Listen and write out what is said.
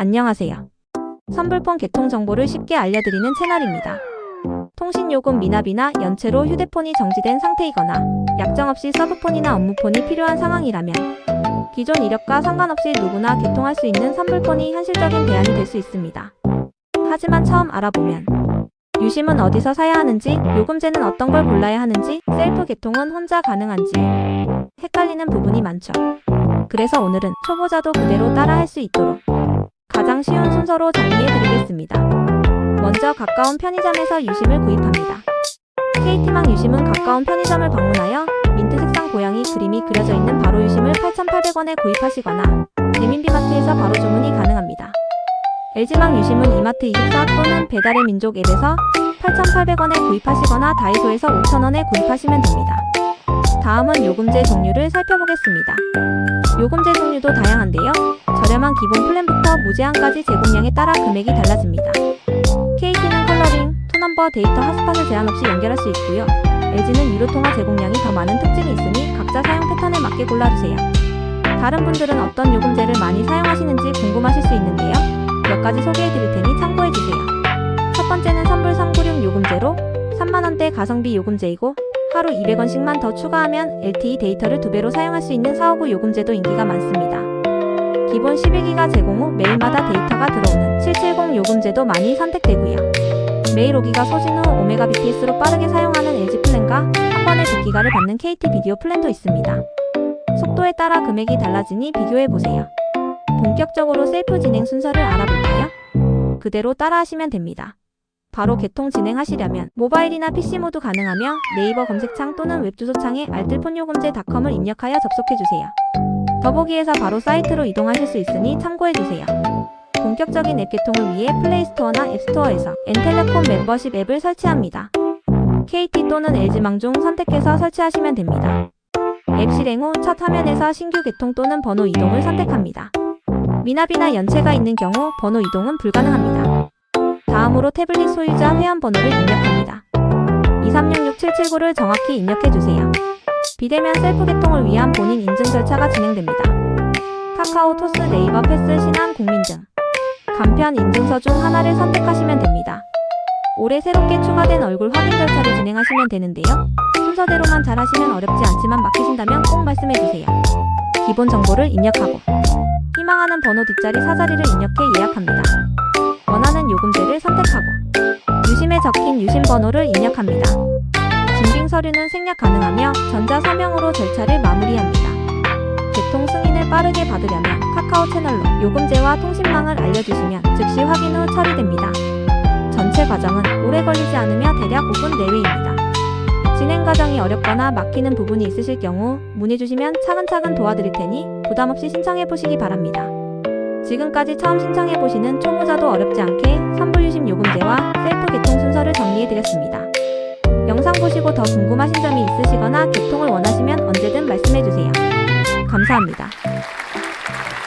안녕하세요. 선불폰 개통 정보를 쉽게 알려드리는 채널입니다. 통신요금 미납이나 연체로 휴대폰이 정지된 상태이거나 약정 없이 서브폰이나 업무폰이 필요한 상황이라면 기존 이력과 상관없이 누구나 개통할 수 있는 선불폰이 현실적인 대안이 될 수 있습니다. 하지만 처음 알아보면 유심은 어디서 사야 하는지, 요금제는 어떤 걸 골라야 하는지, 셀프 개통은 혼자 가능한지 헷갈리는 부분이 많죠. 그래서 오늘은 초보자도 그대로 따라 할 수 있도록 가장 쉬운 순서로 정리해 드리겠습니다. 먼저 가까운 편의점에서 유심을 구입합니다. KT망 유심은 가까운 편의점을 방문하여 민트 색상 고양이 그림이 그려져 있는 바로 유심을 8,800원에 구입하시거나 대민비마트에서 바로 주문이 가능합니다. LG망 유심은 이마트 24 또는 배달의 민족 앱에서 8,800원에 구입하시거나 다이소에서 5,000원에 구입하시면 됩니다. 다음은 요금제 종류를 살펴보겠습니다. 요금제 종류도 다양한데요. 저렴한 기본 플랜부터 무제한까지 제공량에 따라 금액이 달라집니다. KT는 컬러링, 투넘버 데이터 핫스팟을 제한 없이 연결할 수 있고요. LG는 유료 통화 제공량이 더 많은 특징이 있으니 각자 사용 패턴에 맞게 골라주세요. 다른 분들은 어떤 요금제를 많이 사용하시는지 궁금하실 수 있는데요. 몇 가지 소개해 드릴 테니 참고해 주세요. 첫 번째는 선불 396 요금제로 3만원대 가성비 요금제이고 하루 200원씩만 더 추가하면 LTE 데이터를 2배로 사용할 수 있는 459 요금제도 인기가 많습니다. 기본 11기가 제공 후 매일마다 데이터가 들어오는 770 요금제도 많이 선택되고요. 매일 5기가 소진 후 오메가 BTS로 빠르게 사용하는 LG 플랜과 한 번에 2기가를 받는 KT 비디오 플랜도 있습니다. 속도에 따라 금액이 달라지니 비교해보세요. 본격적으로 셀프 진행 순서를 알아볼까요? 그대로 따라하시면 됩니다. 바로 개통 진행하시려면 모바일이나 PC 모두 가능하며 네이버 검색창 또는 웹주소창에 알뜰폰요금제닷컴을 입력하여 접속해주세요. 더보기에서 바로 사이트로 이동하실 수 있으니 참고해주세요. 본격적인 앱 개통을 위해 플레이스토어나 앱스토어에서 엔텔레콤 멤버십 앱을 설치합니다. KT 또는 LG망 중 선택해서 설치하시면 됩니다. 앱 실행 후 첫 화면에서 신규 개통 또는 번호 이동을 선택합니다. 미납이나 연체가 있는 경우 번호 이동은 불가능합니다. 다음으로 태블릿 소유자 회원 번호를 입력합니다. 2366779를 정확히 입력해주세요. 비대면 셀프 개통을 위한 본인 인증 절차가 진행됩니다. 카카오, 토스, 네이버, 패스, 신한, 국민증. 간편 인증서 중 하나를 선택하시면 됩니다. 올해 새롭게 추가된 얼굴 확인 절차를 진행하시면 되는데요. 순서대로만 잘 하시면 어렵지 않지만 막히신다면 꼭 말씀해주세요. 기본 정보를 입력하고 희망하는 번호 뒷자리 사자리를 입력해 예약합니다. 원하는 요금제를 선택하고 유심에 적힌 유심 번호를 입력합니다. 서류는 생략 가능하며 전자 서명으로 절차를 마무리합니다. 개통 승인을 빠르게 받으려면 카카오 채널로 요금제와 통신망을 알려주시면 즉시 확인 후 처리됩니다. 전체 과정은 오래 걸리지 않으며 대략 5분 내외입니다. 진행 과정이 어렵거나 막히는 부분이 있으실 경우 문의주시면 차근차근 도와드릴 테니 부담 없이 신청해 보시기 바랍니다. 지금까지 처음 신청해 보시는 초보자도 어렵지 않게 선불유심 요금제와 셀프 개통 순서를 정리해 드렸습니다. 영상 보시고 더 궁금하신 점이 있으시거나 개통을 원하시면 언제든 말씀해 주세요. 감사합니다.